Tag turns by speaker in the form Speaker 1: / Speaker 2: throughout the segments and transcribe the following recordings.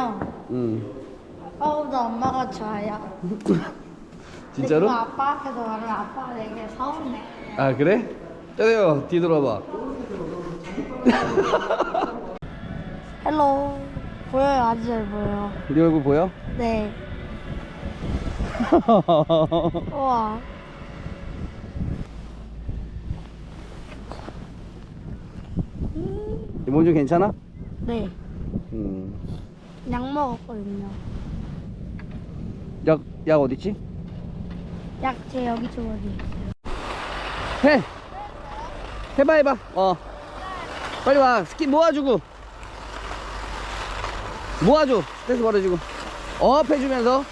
Speaker 1: 저는요
Speaker 2: 응.
Speaker 1: 아빠보다 엄마가 좋아요.
Speaker 2: 진짜로?
Speaker 1: 근데 그거 아빠 앞에서 말하면 아빠가 되게 서운해.
Speaker 2: 아 그래? 짜대요 뒤돌아봐.
Speaker 1: 헬로 보여요 아주 잘 보여요.
Speaker 2: 네 얼굴 보여?
Speaker 1: 네. 우와.
Speaker 2: 몸좀 괜찮아?
Speaker 1: 네.
Speaker 2: 음.
Speaker 1: 약 먹었거든요.
Speaker 2: 약, 약 어딨지?
Speaker 1: 약 제 여기 주머니.
Speaker 2: 해! 해봐, 해봐. 어. 빨리 와. 스키 모아주고. 모아줘. 스트레스 벌어주고. 업 해주면서.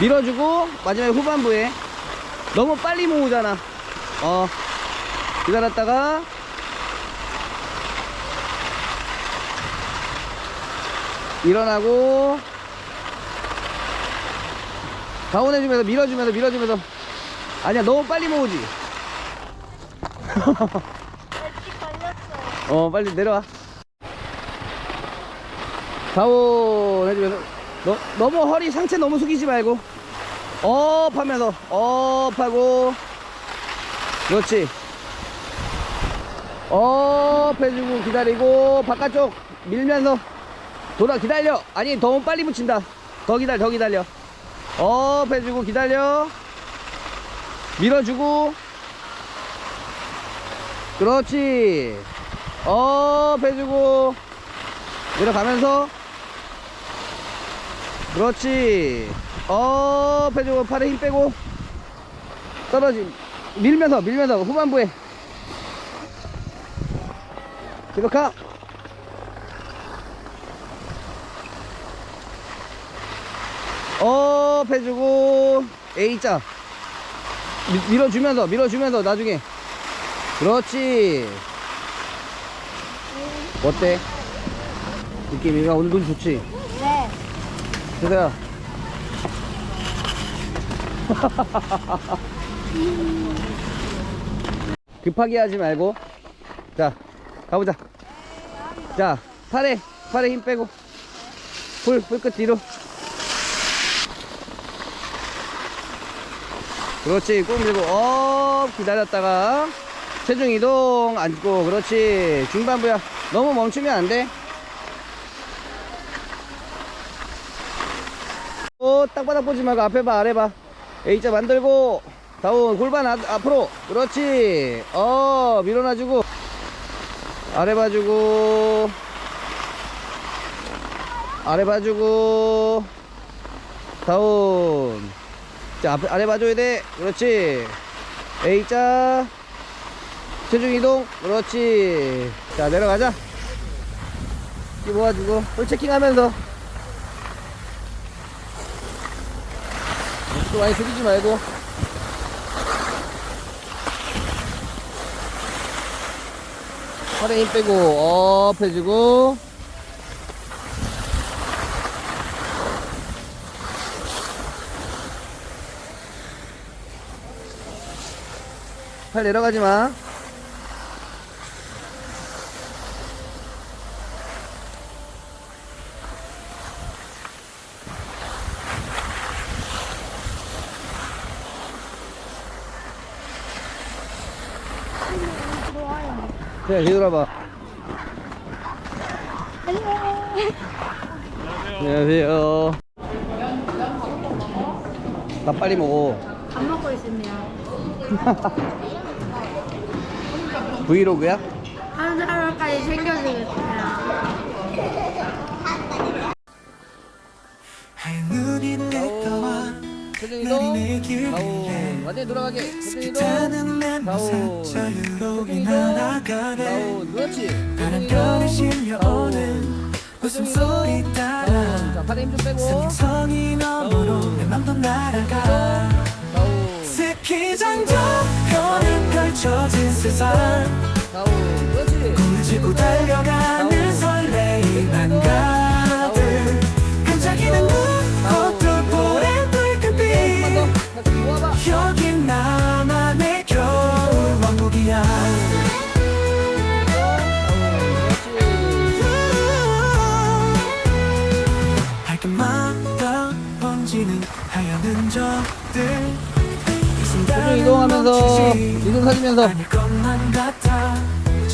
Speaker 2: 밀어주고. 마지막에 후반부에. 너무 빨리 모으잖아. 어. 기다렸다가. 일어나고. 다운해주면서 밀어주면서 밀어주면서. 아니야, 너무 빨리 모으지.
Speaker 1: 어
Speaker 2: 빨리 내려와 다운 해주면서 너, 너무 허리 상체 너무 숙이지 말고 업 하면서 업 하고 그렇지 업 해주고 기다리고 바깥쪽 밀면서 돌아 기다려. 아니 너무 빨리 붙인다. 더 기다려 더 기다려. 업 해주고 기다려. 밀어주고. 그렇지. 업 해주고. 내려가면서. 그렇지. 업 해주고 팔에 힘 빼고. 떨어지 밀면서 밀면서 후반부에. 지각하 업 해주고. A자 미- 밀어주면서 밀어주면서 나중에. 그렇지. 어때? 느낌 이가 오늘 눈 좋지?
Speaker 1: 네.
Speaker 2: 세서야. 급하게 하지 말고. 자 가보자. 자 팔에 팔에 힘 빼고. 풀 풀 끝 뒤로 그렇지 꾹 밀고 어 기다렸다가 체중 이동 앉고 그렇지 중반부야 너무 멈추면 안돼 오, 땅바닥 보지 말고 앞에 봐, 아래 봐. A자 만들고, 다운, 골반 아, 앞으로. 그렇지. 어, 밀어놔주고. 아래 봐주고. 아래 봐주고. 다운. 자, 앞에, 아래 봐줘야 돼. 그렇지. A자. 체중 이동. 그렇지. 자, 내려가자. 이 모아주고. 볼 체킹 하면서. 또 많이 숙이지 말고 팔에 힘 빼고 업 해주고 팔 내려가지 마. 그냥 뒤돌아봐. 안녕하세요 나 빨리 먹어
Speaker 1: 밥 먹고 있습니다.
Speaker 2: 브이로그야?
Speaker 1: 한 사람까지 챙겨주겠어요.
Speaker 3: 하얀눈이 내려와
Speaker 2: 체중 이동
Speaker 3: 내리네 길
Speaker 2: 다운
Speaker 3: 위에
Speaker 2: 완전히 돌아가게.
Speaker 3: 스키타는 내
Speaker 2: 다운
Speaker 3: 모습 자유롭게 날아가네
Speaker 2: 다운 그렇지
Speaker 3: 바람결에
Speaker 2: 이동
Speaker 3: 실려오는 웃음소리 따라
Speaker 2: 자 팔에 힘좀 빼고
Speaker 3: 생성이 너머로 내 맘도 날아가.
Speaker 2: 다운
Speaker 3: 스키장 저편에 멈춰진 세상. 꿈을 짓고 달려가는 설레임 한가득 깜짝이는 눈꽃들 보랜 불빛 여긴 나만의 겨울 왕국이야.
Speaker 2: 발끝마다 번지는 하얀 흔적들. 이동하면서 사주면서
Speaker 3: 아닐 것만 같아.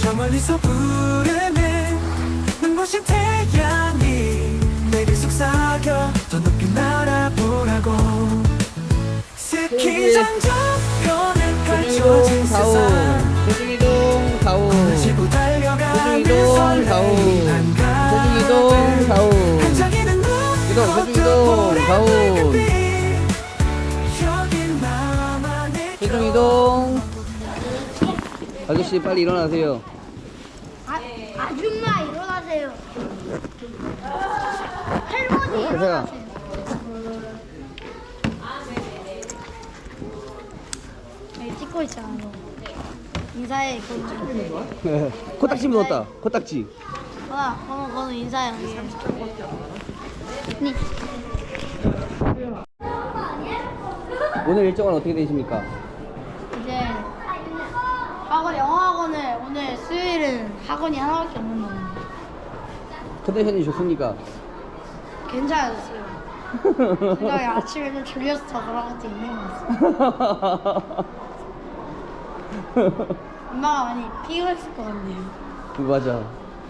Speaker 3: 저 멀리서 부르는 눈부신 태양이 내게 속삭여 더 높이 날아보라고. 스키장적 변에 펼쳐진 세상
Speaker 2: 아저씨 빨리 일어나세요
Speaker 1: 아, 아줌마 일어나세요. 할머니
Speaker 2: 세아
Speaker 1: 일어나세요. 여기 찍고 있잖아. 너. 인사해 그거.
Speaker 2: 코딱지 묻었다 코딱지
Speaker 1: 아, 그럼 그거는 인사해. 니.
Speaker 2: 오늘 일정은 어떻게 되십니까?
Speaker 1: 이제 학원 영어 학원을 수요일은 학원이 하나밖에 없는 거예요.
Speaker 2: 컨디션이 좋습니까?
Speaker 1: 괜찮았어요. 생각에 아침에 좀 졸려서 그런 것도 있는 것 같아요. 엄마가 많이 피곤했을 것 같네요.
Speaker 2: 맞아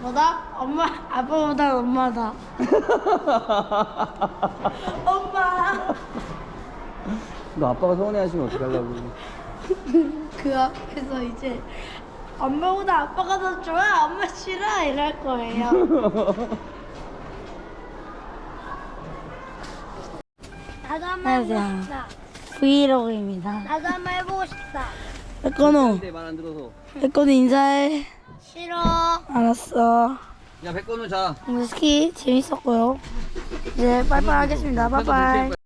Speaker 1: 뭐다? 엄마, 아빠보다 엄마다. 엄마.
Speaker 2: 너 아빠가 서운해하시면 어떡하려고
Speaker 1: 그 앞에서 이제 엄마보다 아빠가 더 좋아, 엄마 싫어 이럴 거예요. 나도 한번 해보고 싶다. 브이로그입니다. 나도 한번 해보고 싶다.
Speaker 2: 백건우 말안 들어서
Speaker 1: 백건우 인사해. 싫어. 알았어.
Speaker 2: 야 백건우 자
Speaker 1: 오늘 스키 재밌었고요. 이제 빠이빠이 하겠습니다. 빠이빠이.